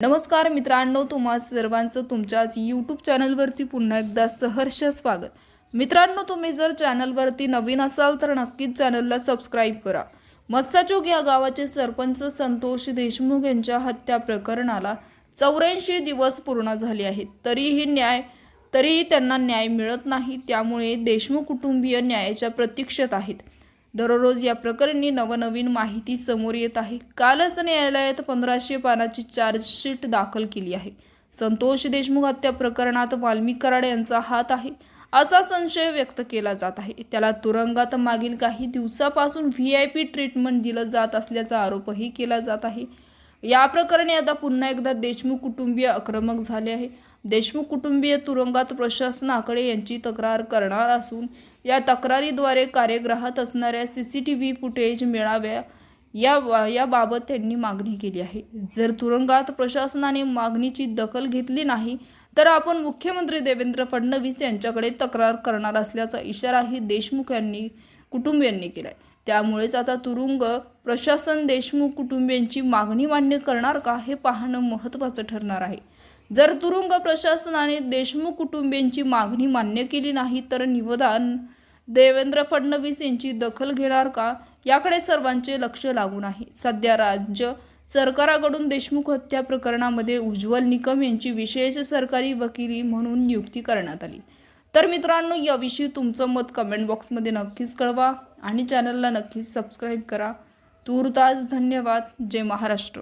नमस्कार मित्रांनो तुम्हा सर्वांचं तुमच्याच यूट्यूब चॅनलवरती पुन्हा एकदा सहर्ष स्वागत. मित्रांनो तुम्ही जर चॅनलवरती नवीन असाल तर नक्कीच चॅनलला सबस्क्राईब करा. मस्साचोक या गावाचे सरपंच संतोष देशमुख यांच्या हत्या प्रकरणाला चौऱ्याऐंशी दिवस पूर्ण झाले आहेत. तरीही न्याय तरीही त्यांना न्याय मिळत नाही त्यामुळे देशमुख कुटुंबीय न्यायाच्या प्रतीक्षेत आहेत. दररोज या प्रकरणी नवनवीन माहिती समोर येत आहे. कालच न्यायालयात पंधराशे पानाची चार्जशीट दाखल केली आहे. संतोष देशमुख हत्या प्रकरणात वाल्मिक कराड यांचा हात आहे असा संशय व्यक्त केला जात आहे. त्याला तुरुंगात मागील काही दिवसापासून व्ही आय पी ट्रीटमेंट दिलं जात असल्याचा आरोपही केला जात आहे. या प्रकरणी आता पुन्हा एकदा देशमुख कुटुंबीय आक्रमक झाले आहे. देशमुख कुटुंबीय तुरुंगात प्रशासनाकडे यांची तक्रार करणार असून या तक्रारीद्वारे कार्यगृहात असणाऱ्या C C T V footage मिळाव्या. या याबाबत त्यांनी मागणी केली आहे. जर तुरुंगात प्रशासनाने मागणीची दखल घेतली नाही तर आपण मुख्यमंत्री देवेंद्र फडणवीस यांच्याकडे तक्रार करणार असल्याचा इशाराही देशमुख यांनी कुटुंबियांनी केला आहे त्यामुळेच आता तुरुंग प्रशासन देशमुख कुटुंबियांची मागणी मान्य करणार का हे पाहणं महत्त्वाचं ठरणार आहे. जर तुरुंग प्रशासनाने देशमुख कुटुंबियांची मागणी मान्य केली नाही तर निवदान देवेंद्र फडणवीस यांची दखल घेणार का? याकडे सर्वांचे लक्ष लागून आहे. सध्या राज्य सरकाराकडून देशमुख हत्या प्रकरणामध्ये उज्ज्वल निकम यांची विशेष सरकारी वकिली म्हणून नियुक्ती करण्यात आली. तर मित्रांनो याविषयी तुमचं मत कमेंट बॉक्समध्ये नक्कीच कळवा आणि चॅनलला नक्कीच सबस्क्राईब करा. तूर्तास धन्यवाद. जय महाराष्ट्र.